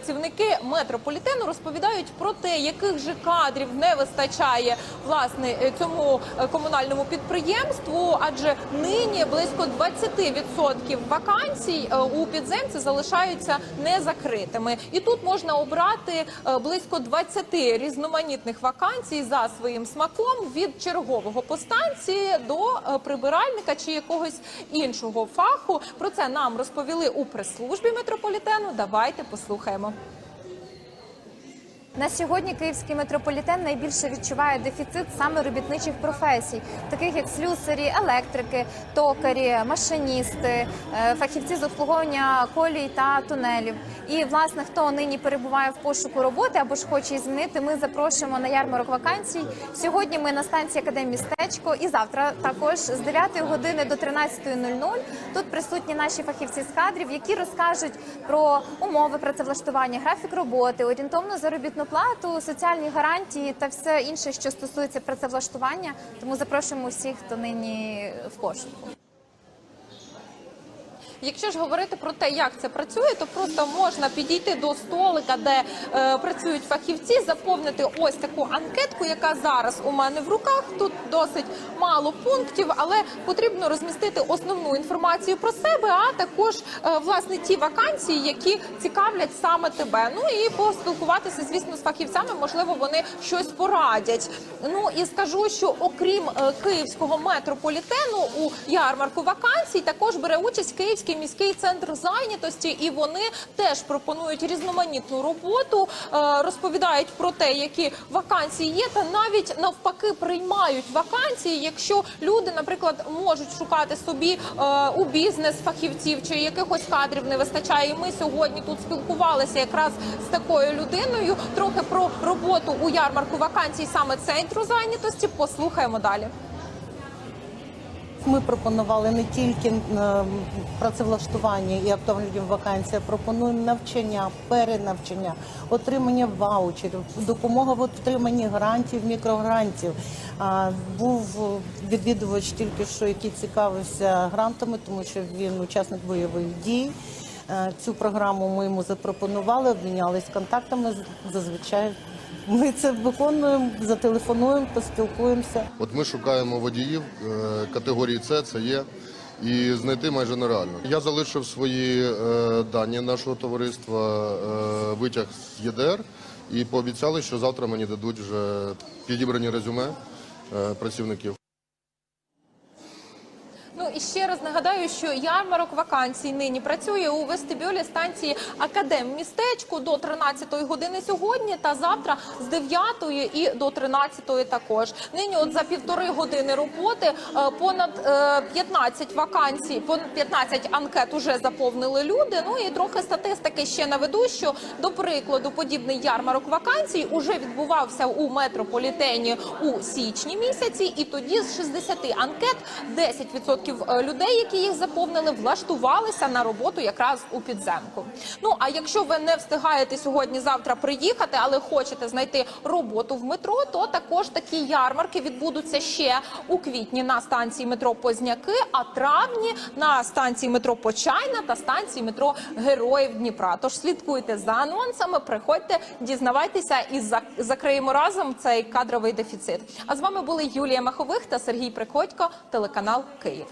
працівники метрополітену розповідають про те, яких же кадрів не вистачає власне е, цьому е, комунальному підприємству, адже нині близько 20% вакансій е, у підземці залишаються незакритими. І тут можна обрати близько 20 різноманітних вакансій за своїм смаком від чергового по станції до прибиральника чи якогось іншого фаху. Про це нам розповіли у прес-службі метрополітену. Давайте послухаємо. Channel. На сьогодні київський метрополітен найбільше відчуває дефіцит саме робітничих професій, таких як слюсарі, електрики, токарі, машиністи, е, фахівці з обслуговування колій та тунелів. І власне, хто нині перебуває в пошуку роботи або ж хоче її змінити, ми запрошуємо на ярмарок вакансій. Сьогодні ми на станції Академмістечко і завтра також з 9 години до 13.00 тут присутні наші фахівці з кадрів, які розкажуть про умови працевлаштування, графік роботи, орієнтовну заробітну плату, соціальні гарантії та все інше, що стосується працевлаштування. Тому запрошуємо всіх, хто нині в пошуку. Якщо ж говорити про те, як це працює, то просто можна підійти до столика, де е, працюють фахівці, заповнити ось таку анкетку, яка зараз у мене в руках. Тут досить мало пунктів, але потрібно розмістити основну інформацію про себе, а також е, власне ті вакансії, які цікавлять саме тебе. Ну і поспілкуватися, звісно, з фахівцями, можливо, вони щось порадять. Ну і скажу, що окрім е, київського метрополітену у ярмарку вакансій також бере участь Київський міський центр зайнятості, і вони теж пропонують різноманітну роботу, е, розповідають про те, які вакансії є, та навіть навпаки приймають вакансії, якщо люди, наприклад, можуть шукати собі е, у бізнес фахівців чи якихось кадрів не вистачає. Ми сьогодні тут спілкувалися якраз з такою людиною. Трохи про роботу у ярмарку вакансій саме центру зайнятості. Послухаємо далі. Ми пропонували не тільки е, працевлаштування і актуальні вакансії, а пропонуємо навчання, перенавчання, отримання ваучерів, допомога в отриманні грантів, мікрогрантів. Був відвідувач тільки що, який цікавився грантами, тому що він учасник бойових дій. Е, Цю програму ми йому запропонували, обмінялись контактами. Зазвичай ми це виконуємо, зателефонуємо, поспілкуємося. От ми шукаємо водіїв е, категорії С, це є, і знайти майже нереально. Я залишив свої е, дані нашого товариства, е, витяг з ЄДР, і пообіцяли, що завтра мені дадуть вже підібрані резюме працівників. І ще раз нагадаю, що ярмарок вакансій нині працює у вестибюлі станції Академмістечко до 13 години сьогодні та завтра з 9 і до 13 також. Нині, от за півтори години роботи, е, понад е, 15 вакансій, понад 15 анкет уже заповнили люди. Ну і трохи статистики ще наведу, що до прикладу подібний ярмарок вакансій уже відбувався у метрополітені у січні місяці, і тоді з 60 анкет 10% людей, які їх заповнили, влаштувалися на роботу якраз у підземку. Ну а якщо ви не встигаєте сьогодні-завтра приїхати, але хочете знайти роботу в метро, то також такі ярмарки відбудуться ще у квітні на станції метро Позняки, а травні на станції метро Почайна та станції метро Героїв Дніпра. Тож слідкуйте за анонсами, приходьте, дізнавайтеся і за- закриємо разом цей кадровий дефіцит. А з вами були Юлія Махових та Сергій Приходько, телеканал Київ.